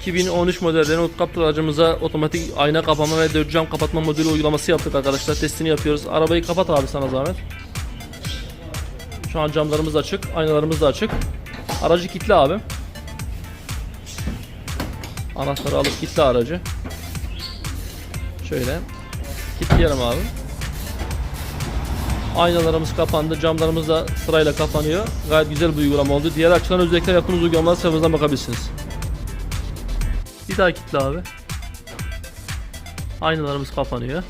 2013 model Renault Captur aracımıza otomatik ayna kapama ve dört cam kapatma modülü uygulaması yaptık arkadaşlar. Testini yapıyoruz. Arabayı kapat abi sana zahmet. Şu an camlarımız açık, aynalarımız da açık. Aracı kilitli abi. Anahtarı alıp kilitli aracı. Şöyle. Kilitleyelim abi. Aynalarımız kapandı, camlarımız da sırayla kapanıyor. Gayet güzel bir uygulama oldu. Diğer açılan özellikler yaptığımız uygulamalar sayfamızdan bakabilirsiniz. Bir daha kilitle abi. Aynalarımız kapanıyor.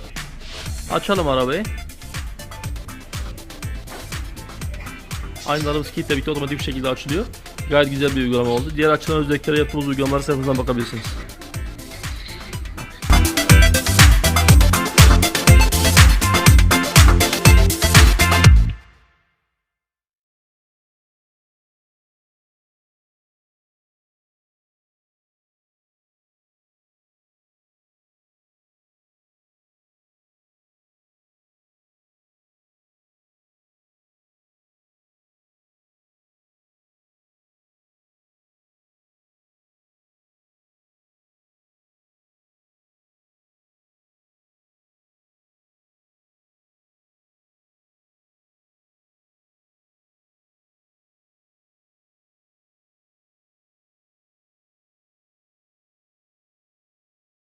Açalım arabayı. Aynalarımız kilitle birlikte otomatik bir şekilde açılıyor. Gayet güzel bir uygulama oldu. Diğer açılan özelliklere yaptığımız uygulamalar sayfamızdan bakabilirsiniz.